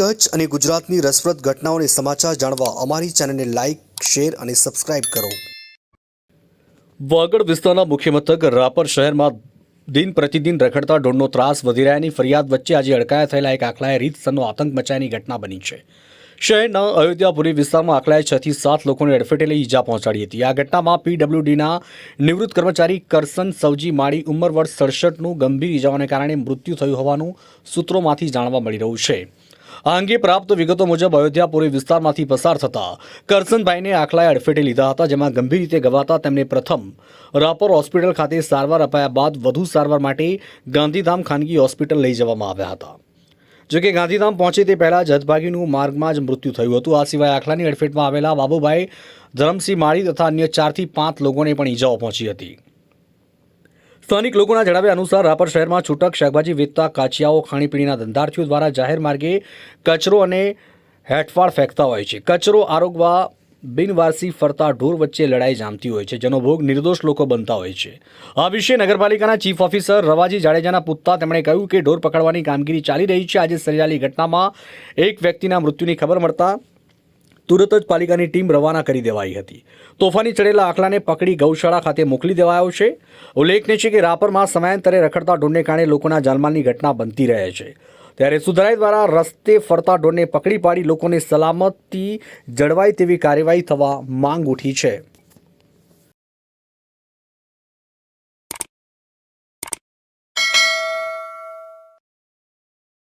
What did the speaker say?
કચ્છ અને ગુજરાતની રસપ્રદ ઘટનાઓને સમાચાર જાણવા અમારી ચેનલને લાઇક શેર અને સબસ્ક્રાઇબ કરો. વાગડ વિસ્તારના મુખ્ય મથક રાપર શહેરમાં દિન પ્રતિદિન રખડતા ઢોરનો ત્રાસ વધી રહ્યાની ફરિયાદ વચ્ચે આજે અડકાયા થયેલા એક આખલાએ રીતસરનો આતંક મચાયાની ઘટના બની છે. શહેરના અયોધ્યાપુરી વિસ્તારમાં આખલાએ છ થી સાત લોકોને અડફેટે લઈ ઈજા પહોંચાડી હતી. આ ઘટનામાં પીડબ્લ્યુડીના નિવૃત્ત કર્મચારી કરસન સવજી માળી ઉંમર વર્ષ સડસઠનું ગંભીર ઈજાઓને કારણે મૃત્યુ થયું હોવાનું સૂત્રોમાંથી જાણવા મળી રહ્યું છે. આ અંગે પ્રાપ્ત વિગતો મુજબ અયોધ્યાપુરી વિસ્તારમાંથી પસાર થતા કરસનભાઈને આખલાએ અડફેટે લીધા હતા, જેમાં ગંભીર રીતે ગવાતા તેમને પ્રથમ રાપર હોસ્પિટલ ખાતે સારવાર અપાયા બાદ વધુ સારવાર માટે ગાંધીધામ ખાનગી હોસ્પિટલ લઈ જવામાં આવ્યા હતા. જોકે ગાંધીધામ પહોંચે તે પહેલાં જદભાગીનું માર્ગમાં જ મૃત્યુ થયું હતું. આ સિવાય આખલાની અડફેટમાં આવેલા બાબુભાઈ ધરમસિંહ માળી તથા અન્ય ચારથી પાંચ લોકોને પણ ઈજાઓ પહોંચી હતી. સ્થાનિક લોકોના જણાવ્યા અનુસાર રાપર શહેરમાં છૂટક શાકભાજી વેચતા કાચિયાઓ, ખાણીપીણીના ધંધાર્થીઓ દ્વારા જાહેર માર્ગે કચરો અને હેઠફાળ ફેંકતા હોય છે. કચરો આરોગવા બિનવારસી ફરતા ઢોર વચ્ચે લડાઈ જામતી હોય છે. જેનો ભોગ નિર્દોષ લોકો બનતા હોય છે. આ વિશે નગરપાલિકાના ચીફ ઓફિસર રવાજી જાડેજાના પૂછતા તેમણે કહ્યું કે ઢોર પકડવાની કામગીરી ચાલી રહી છે. આજે સર્જાયેલી ઘટનામાં એક વ્યક્તિના મૃત્યુની ખબર મળતા તુરત જ પાલિકાની ટીમ રવાના કરી દેવાઈ હતી. તોફાની ચડેલા આખલાને પકડી ગૌશાળા ખાતે મોકલી દેવાયો છે. ઉલ્લેખનીય છે કે રાપરમાં સમયાંતરે રખડતા ઢોરને કારણે લોકોના જાનમાલની ઘટના બનતી રહે છે. ત્યારે સુધરાઈ દ્વારા રસ્તે ફરતા ઢોરને પકડી પાડી લોકોને સલામતી જળવાય તેવી કાર્યવાહી થવા માંગ ઉઠી છે.